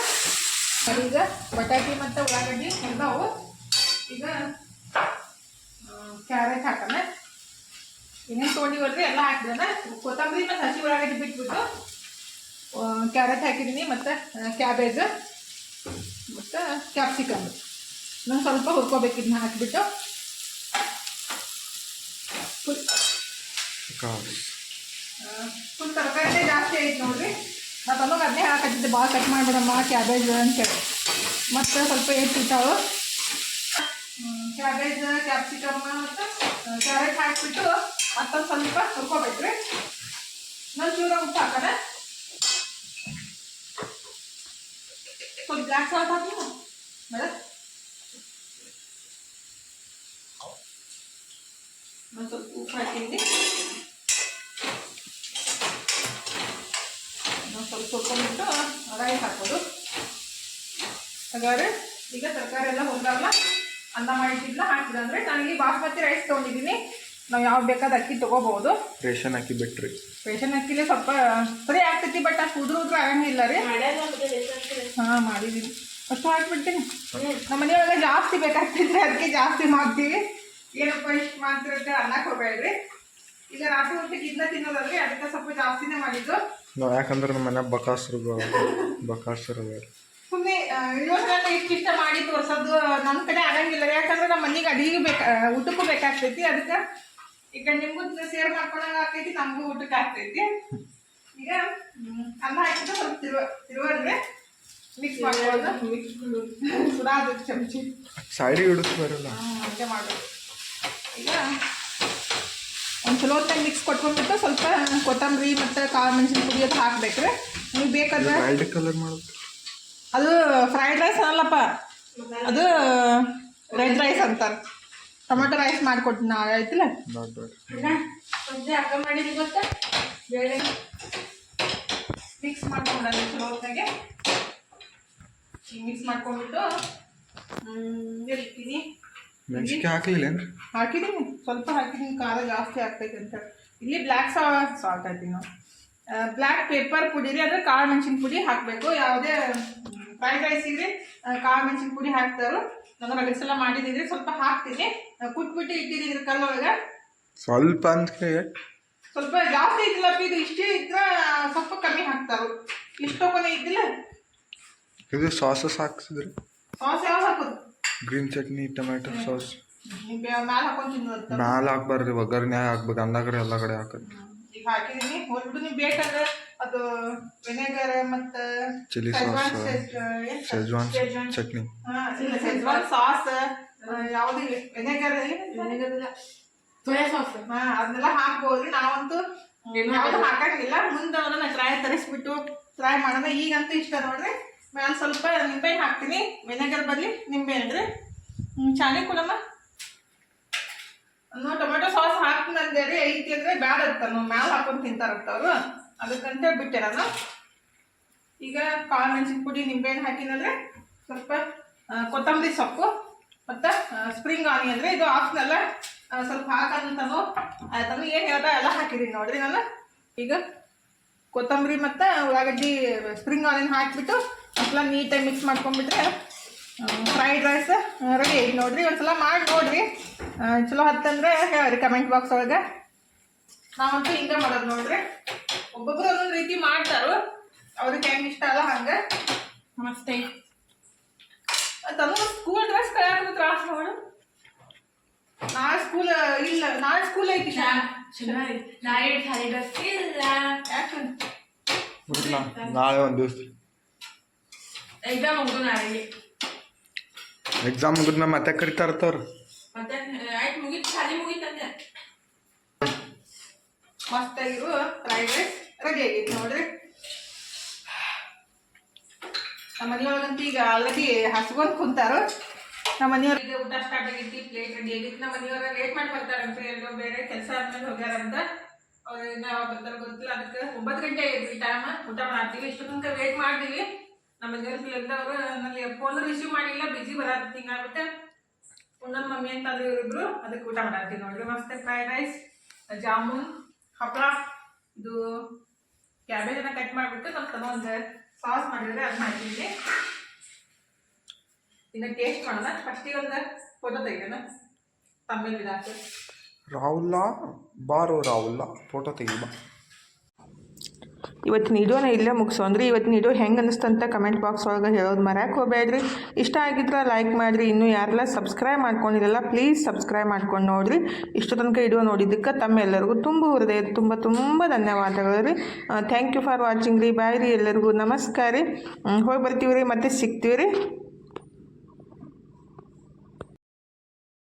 ಈಗ ಬಟಾಟಿ ಮತ್ತು ಉಳ್ಳಾಗಡ್ಡಿ ಅವು ಈಗ ಕ್ಯಾರೆಟ್ ಹಾಕೋಣ. ಇನ್ನೇನು ತೊಗೊಂಡಿವಲ್ರಿ ಎಲ್ಲ ಹಾಕಿದ್ರೆ ಕೊತ್ತಂಬರಿ ಮತ್ತು ಹಸಿ ಉಳ್ಳಾಗಡ್ಡಿ ಬಿಟ್ಬಿಟ್ಟು ಕ್ಯಾರೆಟ್ ಹಾಕಿದ್ದೀನಿ ಮತ್ತು ಕ್ಯಾಬೇಜ್ ಮತ್ತು ಕ್ಯಾಪ್ಸಿಕಮ್. ನಾನು ಸ್ವಲ್ಪ ಹುರ್ಕೋಬೇಕು ಇದನ್ನ ಹಾಕಿಬಿಟ್ಟು. ಫುಲ್ ಫುಲ್ ತರಕಾರಿ ಜಾಸ್ತಿ ಐತೆ ನೋಡ್ರಿ. ಮತ್ತು ಅವಾಗ ಅದನ್ನೇ ಹಾಕತ್ತಿದ್ದೆ ಭಾಳ ಕಟ್ ಮಾಡಿಬಿಡಮ್ಮ ಕ್ಯಾಬೇಜ್ ಅಂತೇಳಿ ಮತ್ತು ಸ್ವಲ್ಪ ಏಟ್ಬಿಟ್ಟಾವು ಕ್ಯಾಬೇಜ್ ಕ್ಯಾಪ್ಸಿಕಮ್ ಮತ್ತು ಕ್ಯಾರೆಟ್ ಹಾಕಿಬಿಟ್ಟು ಮತ್ತೊಂದು ಸ್ವಲ್ಪ ಹುರ್ಕೋಬೇಕ್ರಿ ನಾನು ಚೂರ ಉಪ್ಪು ಹಾಕೋಣ ಸ್ವಲ್ಪ ಬ್ಲ್ಯಾಕ್ ಸಾಲ್ಟ್ ಹಾಕಿ ಮೇಡಮ್ ನಾನು ಸ್ವಲ್ಪ ಉಪ್ಪು ಹಾಕಿದ್ದೀನಿ ನಾವು ಸ್ವಲ್ಪ ಹುರ್ಕೊಂಡ್ಬಿಟ್ಟು ರೈಸ್ ಹಾಕೋದು ಹಾಗಾದ್ರೆ ಈಗ ತರಕಾರಿ ಎಲ್ಲ ಹೋಗಲ್ಲ ಅನ್ನ ಮಾಡಿಟ್ಟಿದ್ಲ ಹಾಕಿದ ಅಂದರೆ ನನಗೆ ಬಾಸ್ಮತಿ ರೈಸ್ ತೊಗೊಂಡಿದ್ದೀನಿ. ನಾವು ಯಾವ್ದು ಬೇಕಾದ ಅಕ್ಕಿ ತೊಗೋಬಹುದು. ರೇಷನ್ ಅಕ್ಕಿ ಬಿಟ್ರಿ. ರೇಷನ್ ಅಕ್ಕಿಲೆ ಸ್ವಲ್ಪ ಸರಿ ಆಗ್ತೈತಿ ಬಟ್ ಅಷ್ಟು ಉದ್ರ ಉದ್ರ ಆಗಂಗಿಲ್ಲ ರೀ. ಹಾಂ ಮಾಡಿದ್ದೀನಿ ಅಷ್ಟು ಹಾಕ್ಬಿಡ್ತೀನಿ ನಮ್ಮ ಮನೆಯೊಳಗೆ ಜಾಸ್ತಿ ಬೇಕಾಗ್ತಿದ್ರೆ ಅದಕ್ಕೆ ಜಾಸ್ತಿ ಮಾಡ್ತೀವಿ. ಏನಪ್ಪ ಇಷ್ಟು ಮಾಡ್ತಿರತ್ತೆ ಅನ್ನಕ್ಕೆ ಹೋಗ್ಬೇಡ್ರಿ ಈಗ ರಾತ್ರಿ ಹೊತ್ತಿಗೆ ಇದನ್ನ ತಿನ್ನೋದಲ್ರಿ ಅದಕ್ಕೆ ಸ್ವಲ್ಪ ಜಾಸ್ತಿನೇ ಮಾಡಿದ್ದು. ನಾವು ಯಾಕಂದ್ರೆ ನಮ್ಮ ಮನೆ ಬಕಾಸ್ರು ಬಕಾಸ್ರು ಸುಮ್ಮನೆ ಇವತ್ತು ಇಷ್ಟಿಷ್ಟ ಮಾಡಿ ತೋರ್ಸೋದು ನಮ್ಮ ಕಡೆ ಆಗಂಗಿಲ್ಲ. ಯಾಕಂದ್ರೆ ನಮ್ಮ ಮನೆಗೆ ಅಡಿಗೆ ಬೇಕಾ ಊಟಕ್ಕೂ ಬೇಕಾಗ್ತೈತಿ. ಅದಕ್ಕೆ ಈಗ ನಿಮಗೂ ಸೇರ್ ಮಾಡ್ಕೊಳಂಗ ಆಗ್ತೈತಿ ನಮಗೂ ಊಟಕ್ಕೆ ಆಗ್ತೈತಿ. ಈಗ ಅನ್ನ ಹಾಕಿದ್ರೆ ಸ್ವಲ್ಪ ತಿರುವ ತಿರುವರ್ಗೆ ಮಿಕ್ಸ್ ಮಾಡ್ಕೊಳ್ಳೋದು [LAUGHS] ಸುಡಾದು ಚಮಚಿ. ಸೈಡಿಗೆ ಹಿಡಿದು ಬರಲ್ಲ. ಹಂಗೆ ಮಾಡೋದು ಈಗ ಒಂದು ಚಲೋ ಹೊತ್ತಾಗಿ ಮಿಕ್ಸ್ ಕೊಟ್ಕೊಂಡ್ಬಿಟ್ಟು ಸ್ವಲ್ಪ ಕೊತ್ತಂಬರಿ ಮತ್ತು ಕಾಳು ಮೆಣಸಿನ ಪುಡಿ ಅದು ಹಾಕ್ಬೇಕ್ರಿ. ನೀವು ಬೇಕಾದ್ರೆ ರೆಡ್ ಕಲರ್ ಮಾಡೋದು. ಅದು ಫ್ರೈಡ್ ರೈಸ್ ಅಲ್ಲಪ್ಪ. ಅದು ರೆಡ್ ರೈಸ್ ಅಂತಾರೆ. ಟೊಮೆಟೊ ರೈಸ್ ಮಾಡಿಕೊಟ್ಟು ನಾ ಆಯ್ತಿಲ್ಲ? ಗೊತ್ತಾ? ಬೇಳೆ ಮಿಕ್ಸ್ ಮಾಡ್ಕೊಂಡಲ್ಲ ಚಲೋ ಹೊತ್ತಾಗೆ. ಮಿಕ್ಸ್ ಮಾಡ್ಕೊಂಡ್ಬಿಟ್ಟು ಇರ್ತೀನಿ ಮೆಣಸಿಗೆ ಹಾಕ್ಲಿಲ್ಲೇನು ಹಾಕಿದ್ದೀನಿ ಸ್ವಲ್ಪ ಹಾಕಿದ್ದೀನಿ ಖಾರ ಜಾಸ್ತಿ ಆಗ್ತೈತೆ ಅಂತ. ಇಲ್ಲಿ ಬ್ಲ್ಯಾಕ್ ಸಾ ಸಾಲ್ಟ್ ಹಾಕ್ತೀವಿ ನಾವು ಬ್ಲ್ಯಾಕ್ ಪೇಪರ್ ಪುಡಿ ರೀ. ಅಂದರೆ ಕಾಳು ಮೆಣಸಿನ ಪುಡಿ ಹಾಕಬೇಕು. ಯಾವುದೇ ಫ್ರೈಡ್ ರೈಸಿಗೆ ಕಾಳು ಮೆಣಸಿನ ಪುಡಿ ಹಾಕ್ತಾರೋ. ನಾನು ರಗಡ್ಸ್ ಎಲ್ಲ ಮಾಡಿದ್ದೀನಿ. ಸ್ವಲ್ಪ ಹಾಕ್ತೀನಿ. ಕುಟ್ಬಿಟ್ಟು ಇಟ್ಟಿದ್ದೀನಿ ಕಲ್ಲೊಳಗೆ. ಸ್ವಲ್ಪ ಅಂತ ಸ್ವಲ್ಪ ಜಾಸ್ತಿ ಇದ್ದಿಲ್ಲ ಇದು ಇಷ್ಟೇ ಇದ್ರೆ ಸ್ವಲ್ಪ ಕಮ್ಮಿ ಹಾಕ್ತಾರು. ಇಷ್ಟೊಬ್ಬನೇ ಇದ್ದಿಲ್ಲ. ಇದು ಸಾಸಸ್ ಹಾಕ್ಸಿದ್ರೆ? ಸಾಸ್ ಯಾವ್ದು ಹಾಕೋದು? ಗ್ರೀನ್ ಚಟ್ನಿ ಟೊಮ್ಯಾಟೊ ಸಾಸ್ ಮ್ಯಾಲ ಹಾಕೊಂಡು ತಿನ್ನೋದು ಮ್ಯಾಲೆ ಹಾಕ್ಬಾರ್ರಿ ಒಗ್ಗರಣೆ ಹಾಕ್ಬೇಕು ಅಂದ ಕಡೆ ಎಲ್ಲ ಕಡೆ ಹಾಕೋದು. ಈಗ ಹಾಕಿದೀನಿ. ಹೋಗ್ಬಿಟ್ಟು ನೀವು ಬೇಕಾದ್ರೆ ಅದು ವಿನೆಗರ್ ಮತ್ತು ಚಿಲ್ಲಿ ಸಾಸ್ ಶೆಜ್ವಾನ್ ಚಟ್ನಿ ಸೆಜ್ವಾನ್ ಸಾಸ್ ಯಾವುದು ವಿನೆಗರ್ ಸೋಯಾ ಸಾಸ್ ಹಾ ಅದನ್ನೆಲ್ಲ ಹಾಕ್ಬೋದ್ರಿ. ನಾವಂತೂ ಯಾವ್ದು ಹಾಕಂಗಿಲ್ಲ. ಮುಂದೆ ಅದನ್ನ ಟ್ರೈ ತರಿಸ್ಬಿಟ್ಟು ಟ್ರೈ ಮಾಡೋಣ. ಈಗಂತೂ ಇಷ್ಟ ನೋಡ್ರಿ. ಮೇಲೆ ಸ್ವಲ್ಪ ನಿಂಬೆಹಣ್ಣು ಹಾಕ್ತೀನಿ. ವಿನೆಗರ್ ಬದಲಿ ನಿಂಬೆಹಣ್ಣು ರೀ ಚೆನ್ನಾಗಿ ಕೊಡಮ್ಮ ನಾವು ಟೊಮೆಟೊ ಸಾಸ್ ಹಾಕ್ತಂದೆ ರೀ ಐತಿ ಅಂದರೆ ಬ್ಯಾಡ ಇರ್ತಾನು ಮ್ಯಾಲೆ ಹಾಕೊಂಡು ತಿಂತಾರಂತ ಅವರು. ಅದಕ್ಕಂತ ಬಿಟ್ಟೆ ನಾನು. ಈಗ ಕಾಳು ಮೆಣಸಿನ ಪುಡಿ, ನಿಂಬೆಹಣ್ಣು ಹಾಕಿನಂದ್ರೆ ಸ್ವಲ್ಪ ಕೊತ್ತಂಬರಿ ಸೊಪ್ಪು ಮತ್ತು ಸ್ಪ್ರಿಂಗ್ ಆನಿ ಅಂದರೆ ಇದು ಆಪ್ಷನಲ್ಲ ಸ್ವಲ್ಪ ಹಾಕಂತಾನು ಆಯ್ತಾನು ಏನು ಹೇಳ್ದ ಎಲ್ಲ ಹಾಕಿದ್ದೀನಿ ನೋಡಿರಿ ನಾನು. ಈಗ ಕೊತ್ತಂಬರಿ ಮತ್ತು ಉಳ್ಳಾಗಡ್ಡಿ ಸ್ಪ್ರಿಂಗ್ ಆನಿಯನ್ ಹಾಕಿಬಿಟ್ಟು ಎಲ್ಲ ನೀಟಾಗಿ ಮಿಕ್ಸ್ ಮಾಡ್ಕೊಂಡ್ಬಿಟ್ರೆ ಫ್ರೈಡ್ ರೈಸ್ ರೆಡಿ ಐತಿ ನೋಡ್ರಿ ಒಂದ್ಸಲ ಮಾಡಿ ನೋಡಿರಿ ಚಲೋ ಹತ್ತಂದ್ರೆ ಹೇಳಿರಿ ಕಮೆಂಟ್ ಬಾಕ್ಸ್ ಒಳಗೆ. ನಾವಂತೂ ಹಿಂಗೆ ಮಾಡೋದು ನೋಡ್ರಿ. ಒಬ್ಬೊಬ್ರು ಒಂದೊಂದು ರೀತಿ ಮಾಡ್ತಾರು. ಅವ್ರಿಗೆ ಹೆಂಗೆ ಇಷ್ಟ ಅಲ್ಲ ಹಂಗೆ. ನಮಸ್ತೆ. ತನು ಸ್ಕೂಲ್ ಡ್ರೆಸ್ ಕಳ್ಯಾಕ ತ್ರಾಸ ನೋಡು ನಾಳೆ ಸ್ಕೂಲ್ ಇಲ್ಲ ನಾಳೆ ಸ್ಕೂಲ್ ಐತಿ ನಾಳೆ ಡ್ರೆಸ್ ಇಲ್ಲ. ನಾಳೆ ಒಂದು ದಿವಸ. ಎಕ್ಸಾಮ್ ಮುಗ್ದು ನಾಳೆಗೆ ಎಕ್ಸಾಮ್ ಮುಗಿದ್ಮೇಲೆ ಮತ್ತೆ ಕರಿತಾ ಇರ್ತಾವ್ರು ಮತ್ತೆ ಆಯ್ತು ಮುಗೀತು ಶಾಲೆ ಮುಗೀತಂದೆ ಮಸ್ತಾಗಿರು ಫ್ರೈಡ್ ರೈಸ್ ರೆಡಿ ಆಗೈತಿ ನೋಡ್ರಿ. ನಮ್ಮ ಮನೆಯೊಳಗಂತೂ ಈಗ ಆಲ್ರೆಡಿ ಹಸ್ಕೊಂಡ್ ಕುಂತಾರು. ನಮ್ಮ ಮನೆಯವ್ರಿಗೆ ಊಟ ಸ್ಟಾರ್ಟ್ ಆಗೈತಿ ಪ್ಲೇಟ್ ರೆಡಿ ಆಗೈತಿ ನಮ್ಮ ಮನೆಯವ್ರ ಲೇಟ್ ಮಾಡಿ ಬರ್ತಾರಂತ. ಎಲ್ಲೋ ಬೇರೆ ಕೆಲಸ ಆದ್ಮೇಲೆ ಹೋಗ್ಯಾರಂತ. ಅವ್ರು ಇನ್ನ ಬರ್ತಾರೆ ಬರ್ತಾರ ಗೊತ್ತಿಲ್ಲ. ಅದಕ್ಕೆ ಒಂಬತ್ತು ಗಂಟೆ ಆಗೈತಿ ಟೈಮ್ ಊಟ ಮಾಡ್ತೀವಿ. ಇಷ್ಟು ತನಕ ವೇಟ್ ಮಾಡ್ತೀವಿ. ನಮ್ಮ ಮನೆಯವ್ರ ಅವರು ನನಗೆ ಫೋನ್ ರಿಸೀವ್ ಮಾಡಿಲ್ಲ ಬಿಜಿ ಬರತ್ತೆ ಹಿಂಗಾಗುತ್ತೆ ಒಂದೊಂದು ಮಮ್ಮಿ ಅಂತ ಅಲ್ಲಿ ಇವರಿಬ್ರು ಅದಕ್ಕೆ ಊಟ ಮಾಡತ್ತೀನಿ ನೋಡ್ರಿ. ಮಸ್ತ್ ಫ್ರೈಡ್ ರೈಸ್ ಜಾಮೂನ್ ಹಪ್ಪಳ ಇದು ಕ್ಯಾಬೇಜನ್ನ ಕಟ್ ಮಾಡಿಬಿಟ್ಟು ನಮ್ಮ ತಮ್ಮ ಒಂದು ಸಾಸ್ ಮಾಡಿದ್ರೆ ಅದು ಮಾಡ್ತೀನಿ ಇನ್ನು ಟೇಸ್ಟ್ ಮಾಡೋಣ. ಫಸ್ಟಿಗೆ ಒಂದು ಫೋಟೋ ತೆಗಿಯೋಣ. ತಮ್ಮೇಲೆ ಇದಾಕ. ರಾಹುಲ್ಲ ಬಾರೋ ರಾಹುಲ್ಲ ಫೋಟೋ ತೆಗಿ ಬಾ ಇವತ್ತಿನ ವಿಡಿಯೋನ ಇಲ್ಲೇ ಮುಗಿಸೋನ್ರಿ ಇವತ್ತಿನ ವಿಡಿಯೋ ಹೆಂಗೆ ಅನಿಸ್ತಂತ ಕಮೆಂಟ್ ಬಾಕ್ಸ್ ಒಳಗೆ ಹೇಳೋದು ಮರ್ಯಾಕೆ ಹೋಗ್ಬೇಡ್ರಿ. ಇಷ್ಟ ಆಗಿದ್ರೆ ಲೈಕ್ ಮಾಡಿರಿ. ಇನ್ನೂ ಯಾರೆಲ್ಲ ಸಬ್ಸ್ಕ್ರೈಬ್ ಮಾಡ್ಕೊಂಡಿರಲ್ಲ ಪ್ಲೀಸ್ ಸಬ್ಸ್ಕ್ರೈಬ್ ಮಾಡ್ಕೊಂಡು ನೋಡಿರಿ. ಇಷ್ಟು ತನಕ ವಿಡಿಯೋ ನೋಡಿದ್ದಕ್ಕೆ ತಮ್ಮೆಲ್ಲರಿಗೂ ತುಂಬ ಹೃದಯ, ತುಂಬ ತುಂಬ ಧನ್ಯವಾದಗಳು ರೀ. ಥ್ಯಾಂಕ್ ಯು ಫಾರ್ ವಾಚಿಂಗ್ ರೀ. ಬಾಯ್ ರೀ ಎಲ್ಲರಿಗೂ. ನಮಸ್ಕಾರ ರೀ. ಹೋಗಿ ಬರ್ತೀವಿ ರೀ ಮತ್ತೆ ಸಿಗ್ತೀವಿ ರೀ